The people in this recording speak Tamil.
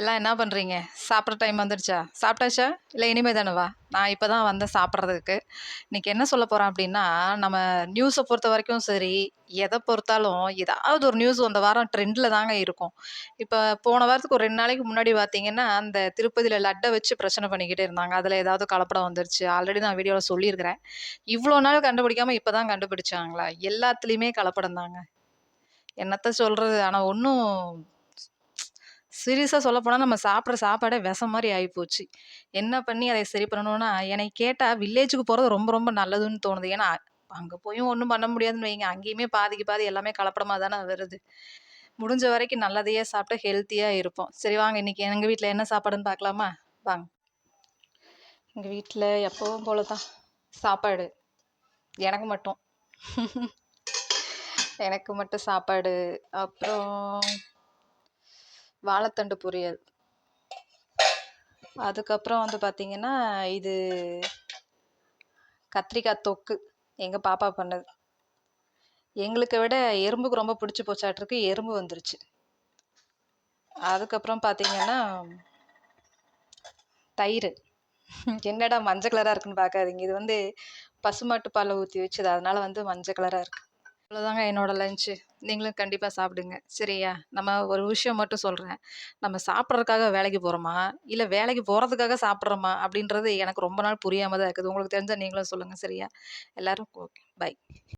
எல்லாம் என்ன பண்ணுறீங்க சாப்பிட்ற டைம் வந்துடுச்சா சாப்பிட்டாச்சா? இல்லை இனிமே தானவா நான் இப்போ தான் வந்தேன் சாப்பிட்றதுக்கு. இன்றைக்கி என்ன சொல்ல போகிறேன் அப்படின்னா நம்ம நியூஸை பொறுத்த வரைக்கும் சரி எதை பொறுத்தாலும் ஏதாவது ஒரு நியூஸ் அந்த வாரம் ட்ரெண்டில் தாங்க இருக்கும். இப்போ போன வாரத்துக்கு ஒரு ரெண்டு நாளைக்கு முன்னாடி பார்த்தீங்கன்னா அந்த திருப்பதியில் லட்டை வச்சு பிரச்சனை பண்ணிக்கிட்டே இருந்தாங்க. அதில் ஏதாவது கலப்படம் வந்துருச்சு. ஆல்ரெடி நான் வீடியோவில் சொல்லியிருக்கிறேன். இவ்வளோ நாள் கண்டுபிடிக்காமல் இப்போ தான் கண்டுபிடிச்சாங்களா? எல்லாத்துலேயுமே கலப்படம் தாங்க. என்னத்த சொல்கிறது ஆனால் ஒன்றும் சீரியஸாக சொல்லப்போனால் நம்ம சாப்பிட்ற சாப்பாடே விஷம் மாதிரி ஆகிப்போச்சு என்ன பண்ணி அதை சரி பண்ணணும்னா என்னை கேட்டால் வில்லேஜுக்கு போகிறது ரொம்ப ரொம்ப நல்லதுன்னு தோணுது. ஏன்னா அங்கே போயும் ஒன்றும் பண்ண முடியாதுன்னு வைங்க. அங்கேயுமே பாதிக்கு பாதி எல்லாமே கலப்படமாக தானே வருது. முடிஞ்ச வரைக்கும் நல்லதையே சாப்பிட்டு ஹெல்த்தியாக இருப்போம். சரி வாங்க. இன்றைக்கி எங்கள் வீட்டில் என்ன சாப்பாடுன்னு பார்க்கலாமா? வாங்க. எங்கள் வீட்டில் எப்பவும் போல தான் சாப்பாடு. எனக்கு மட்டும். எனக்கு மட்டும் சாப்பாடு. அப்புறம் வாழைத்தண்டு பொரியல். அதுக்கப்புறம் வந்து பார்த்திங்கன்னா இது கத்திரிக்காய் தொக்கு எங்கள் பாப்பா பண்ணது. எங்களுக்கு விட எறும்புக்கு ரொம்ப பிடிச்சி போச்சாட்டிருக்கு எறும்பு வந்துருச்சு. அதுக்கப்புறம் பார்த்திங்கன்னா தயிர். என்னடா மஞ்சள் கலராக இருக்குன்னு பார்க்காதீங்க இது வந்து பசுமாட்டு பாலை ஊற்றி வச்சது. அதனால் வந்து மஞ்சள் கலராக இருக்குது அவ்வளோதாங்க என்னோடய லஞ்சு நீங்களும் கண்டிப்பாக சாப்பிடுங்க. சரியா? நம்ம ஒரு விஷயம் மட்டும் சொல்கிறேன் நம்ம சாப்பிட்றதுக்காக வேலைக்கு போகிறோமா இல்லை வேலைக்கு போகிறதுக்காக சாப்பிட்றோமா? அப்படின்றது எனக்கு ரொம்ப நாள் புரியாமல் தான் இருக்குது. உங்களுக்கு தெரிஞ்சால் நீங்களும் சொல்லுங்கள் சரியா? எல்லோரும் ஓகே. பை